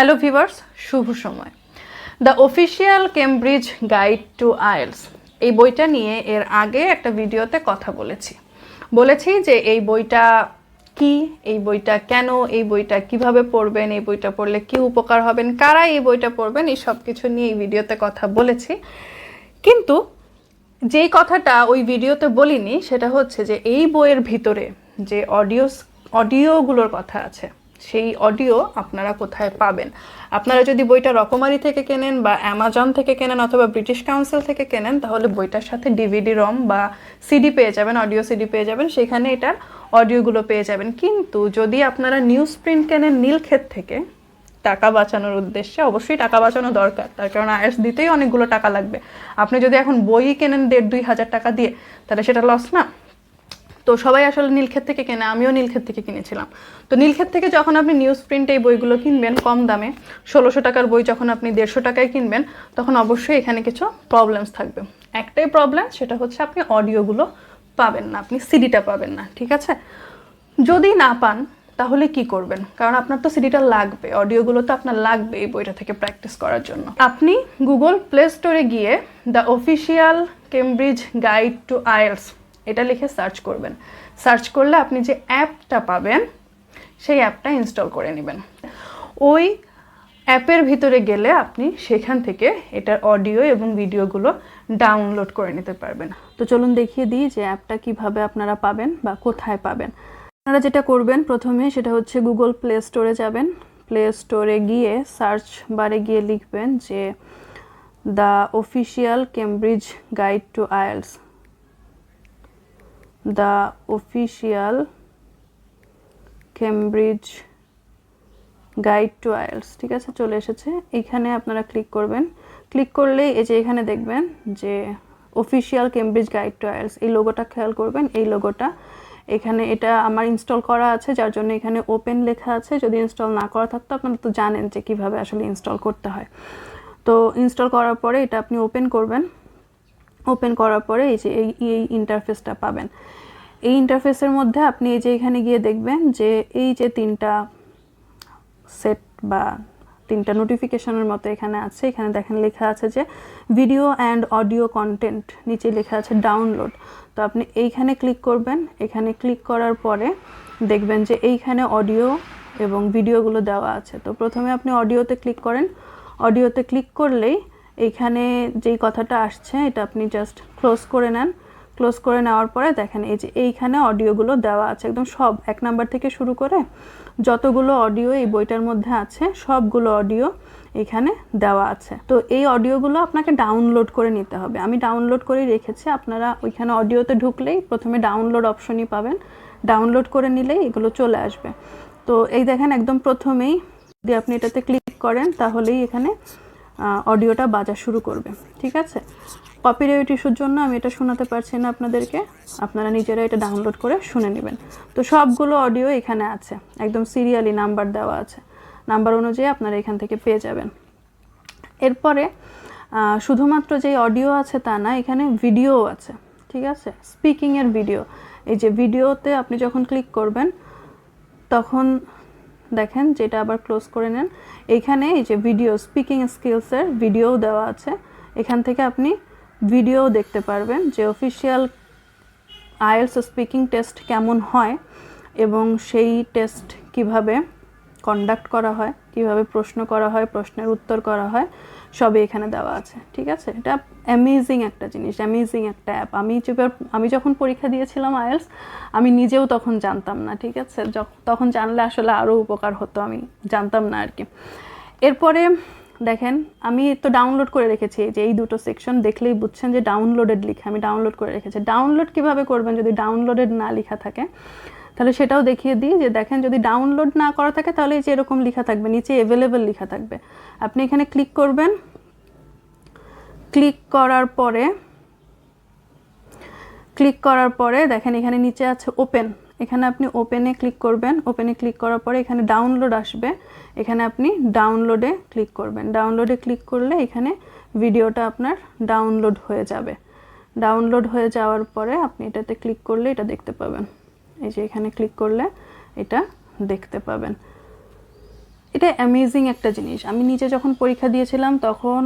Hello viewers শুভ সময়। The official Cambridge guide to IELTS এই বইটা নিয়ে এর আগে একটা ভিডিওতে কথা বলেছি। বলেছি যে এই বইটা কি, এই বইটা কেন, এই বইটা কীভাবে পড়বেন, এই বইটা পড়লে কি উপকার হবেন, কারা এই বইটা পড়বেন, এই সব কিছু নিয়ে এই ভিডিওতে কথা বলেছি। কিন্তু যেই কথাটা ওই ভিডিওতে বলিনি, সেটা হচ্ছে যে এই বইয়ের ভিতরে যে অডিও অডিওগুলোর কথা আছে সেই অডিও আপনারা কোথায় পাবেন। আপনারা যদি বইটা রকমারি থেকে কেনেন বা অ্যামাজন থেকে কেনেন অথবা ব্রিটিশ কাউন্সিল থেকে কেনেন, তাহলে বইটার সাথে ডিভিডি রম বা সিডি পেয়ে যাবেন অডিও সিডি পেয়ে যাবেন, সেখানে এটার অডিওগুলো পেয়ে যাবেন। কিন্তু যদি আপনারা নিউজ প্রিন্ট কেনেন নীলক্ষেত থেকে, টাকা বাঁচানোর উদ্দেশ্যে, অবশ্যই টাকা বাঁচানো দরকার। তার কারণ আয়াস দিতেই অনেকগুলো টাকা লাগবে। আপনি যদি এখন বই কেনেন দেড় দুই হাজার টাকা দিয়ে, তাহলে সেটা লস না? তো সবাই আসলে নীলক্ষেত থেকে কেনে, আমিও নীলক্ষেত থেকে কিনেছিলাম। তো নীলক্ষেত থেকে যখন আপনি নিউজ প্রিন্টে এই বইগুলো কিনবেন কম দামে, ষোলোশো টাকার বই যখন আপনি দেড়শো টাকায় কিনবেন, তখন অবশ্যই এখানে কিছু প্রবলেমস থাকবে। একটাই প্রবলেম সেটা হচ্ছে আপনি অডিওগুলো পাবেন না, আপনি সিডিটা পাবেন না, ঠিক আছে? যদি না পান, তাহলে কি করবেন? কারণ আপনার তো সিডিটা লাগবে অডিওগুলো তো আপনার লাগবে এই বইটা থেকে প্র্যাকটিস করার জন্য। আপনি গুগল প্লে স্টোরে গিয়ে the official Cambridge guide to IELTS এটা লিখে সার্চ করবেন। সার্চ করলে আপনি যে অ্যাপটা পাবেন, সেই অ্যাপটা ইনস্টল করে নেবেন। ওই অ্যাপের ভিতরে গেলে আপনি সেখান থেকে এটার অডিও এবং ভিডিওগুলো ডাউনলোড করে নিতে পারবেন। তো চলুন দেখিয়ে দিই যে অ্যাপটা কীভাবে আপনারা পাবেন বা কোথায় পাবেন। আপনারা যেটা করবেন প্রথমে সেটা হচ্ছে গুগল প্লে স্টোরে যাবেন। প্লে স্টোরে গিয়ে সার্চ বারে গিয়ে লিখবেন যে the official Cambridge guide to IELTS. The official Cambridge guide to IELTS ঠিক আছে? চলে এসেছে। এখানে আপনারা ক্লিক করবেন। ক্লিক করলে এই যে এখানে দেখবেন যে official Cambridge guide to IELTS এই লোগোটা খেয়াল করবেন, এই লোগোটা। এখানে এটা আমার ইনস্টল করা আছে, যার জন্য এখানে ওপেন লেখা আছে। যদি ইনস্টল না করা থাকতো, আপনারা তো জানেন যে কীভাবে আসলে ইনস্টল করতে হয়। তো ইনস্টল করার পরে এটা আপনি ওপেন করবেন। ওপেন করার পরে এই যে এই এই ইন্টারফেসটা পাবেন। এই ইন্টারফেসের মধ্যে আপনি এই যে এখানে গিয়ে দেখবেন যে এই যে তিনটা সেট বা তিনটা নোটিফিকেশনের মতো এখানে আছে। এখানে দেখেন লেখা আছে যে ভিডিও অ্যান্ড অডিও কন্টেন্ট নিচে লেখা আছে ডাউনলোড তো আপনি এইখানে ক্লিক করবেন। এখানে ক্লিক করার পরে দেখবেন যে এইখানে অডিও এবং ভিডিওগুলো দেওয়া আছে। তো প্রথমে আপনি অডিওতে ক্লিক করেন। অডিওতে ক্লিক করলেই এইখানে যেই কথাটা আসছে, এটা আপনি জাস্ট ক্লোজ করে নেন। ক্লোজ করে নেওয়ার পরে দেখেন, এই যে এইখানে অডিওগুলো দেওয়া আছে, একদম সব, এক নাম্বার থেকে শুরু করে যতগুলো অডিও এই বইটার মধ্যে আছে, সবগুলো অডিও এখানে দেওয়া আছে। তো এই অডিওগুলো আপনাকে ডাউনলোড করে নিতে হবে। আমি ডাউনলোড করে রেখেছি, আপনারা ওইখানে অডিওতে ঢুকলেই প্রথমে ডাউনলোড অপশনই পাবেন। ডাউনলোড করে নিলেই এগুলো চলে আসবে। তো এই দেখেন, একদম প্রথমেই যদি আপনি এটাতে ক্লিক করেন, তাহলেই এখানে অডিওটা বাজা শুরু করবে, ঠিক আছে? কপিরাইট ইস্যুর জন্য আমি এটা শোনাতে পারছি না আপনাদেরকে, আপনারা নিজেরা এটা ডাউনলোড করে শুনে নেবেন। তো সবগুলো অডিও এখানে আছে, একদম সিরিয়ালি নাম্বার দেওয়া আছে নাম্বার অনুযায়ী আপনারা এখান থেকে পেয়ে যাবেন। এরপরে শুধুমাত্র যে অডিও আছে তা না, এখানে ভিডিও আছে, ঠিক আছে? স্পিকিংয়ের ভিডিও, এই যে ভিডিওতে আপনি যখন ক্লিক করবেন, তখন দেখেন, যেটা আবার ক্লোজ করে নেন। এখানে এই যে ভিডিও স্পিকিং স্কিলসের ভিডিও দেওয়া আছে। এখান থেকে আপনি ভিডিও দেখতে পারবেন যে অফিসিয়াল আইএলস স্পিকিং টেস্ট কেমন হয় এবং সেই টেস্ট কীভাবে কন্ডাক্ট করা হয়, কীভাবে প্রশ্ন করা হয়, প্রশ্নের উত্তর করা হয়, সবই এখানে দেওয়া আছে, ঠিক আছে? এটা অ্যামেজিং একটা জিনিস অ্যামেজিং একটা অ্যাপ আমি আমি যখন পরীক্ষা দিয়েছিলাম আইএলস আমি নিজেও তখন জানতাম না, ঠিক আছে? তখন জানলে আসলে আরও উপকার হতো, আমি জানতাম না আর কি। এরপরে দেখেন, আমি তো ডাউনলোড করে রেখেছি যে এই দুটো সেকশন দেখলেই বুঝছেন যে ডাউনলোডেড লিখে, আমি ডাউনলোড করে রেখেছি। ডাউনলোড কীভাবে করবেন যদি ডাউনলোডেড না লেখা থাকে? তাহলে সেটাও দেখিয়ে দিই যে দেখেন যদি ডাউনলোড না করা থাকে তাহলে এই যে এরকম লেখা থাকবে, নিচে অ্যাভেলেবেল লেখা থাকবে। আপনি এখানে ক্লিক করবেন। ক্লিক করার পরে ক্লিক করার পরে দেখেন এখানে নিচে আছে ওপেন এখানে আপনি ওপেনে ক্লিক করবেন। ওপেনে ক্লিক করার পরে এখানে ডাউনলোড আসবে। এখানে আপনি ডাউনলোডে ক্লিক করবেন। ডাউনলোডে ক্লিক করলে এখানে ভিডিওটা আপনার ডাউনলোড হয়ে যাবে। ডাউনলোড হয়ে যাওয়ার পরে আপনি এটাতে ক্লিক করলে এটা দেখতে পাবেন। এই যে এখানে ক্লিক করলে এটা দেখতে পাবেন। এটা অ্যামেজিং একটা জিনিস। আমি নিজে যখন পরীক্ষা দিয়েছিলাম তখন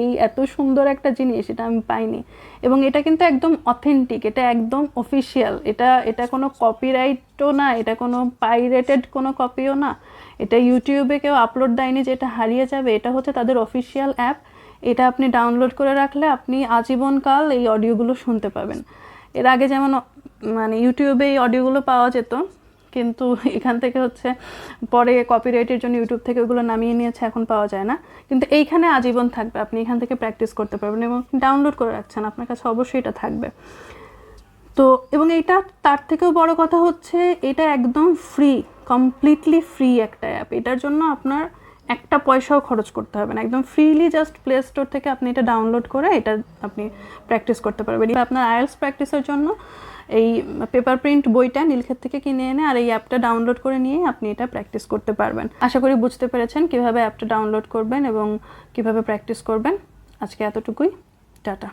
এই এত সুন্দর একটা জিনিস এটা আমি পাইনি। এবং এটা কিন্তু একদম অথেন্টিক এটা একদম অফিসিয়াল এটা এটা কোনো কপিরাইটও না, এটা কোনো পাইরেটেড কোনো কপিও না। এটা ইউটিউবে কেউ আপলোড দেয়নি যে এটা হারিয়ে যাবে। এটা হচ্ছে তাদের অফিসিয়াল অ্যাপ এটা আপনি ডাউনলোড করে রাখলে আপনি আজীবনকাল এই অডিওগুলো শুনতে পাবেন। এর আগে যেমন মানে ইউটিউবে এই অডিওগুলো পাওয়া যেত, কিন্তু এখান থেকে হচ্ছে পরে কপিরাইটের জন্য ইউটিউব থেকে ওগুলো নামিয়ে নিয়েছে, এখন পাওয়া যায় না। কিন্তু এইখানে আজীবন থাকবে, আপনি এখান থেকে প্র্যাকটিস করতে পারবেন এবং ডাউনলোড করে রাখছেন, আপনার কাছে অবশ্যই এটা থাকবে। তো, এবং এটা তার থেকেও বড় কথা হচ্ছে, এটা একদম ফ্রি কমপ্লিটলি ফ্রি একটা অ্যাপ এটার জন্য আপনার একটা পয়সাও খরচ করতে হবে না। একদম ফ্রিলি জাস্ট প্লে স্টোর থেকে আপনি এটা ডাউনলোড করে এটা আপনি প্র্যাকটিস করতে পারবেন। আপনার আইএলস প্র্যাকটিসের জন্য এই পেপার প্রিন্ট বইটা নীলক্ষেত থেকে কিনে এনে আর এই অ্যাপটা ডাউনলোড করে নিয়ে আপনি এটা প্র্যাকটিস করতে পারবেন। আশা করি বুঝতে পেরেছেন কীভাবে অ্যাপটা ডাউনলোড করবেন এবং কীভাবে প্র্যাকটিস করবেন। আজকে এতটুকুই। টাটা।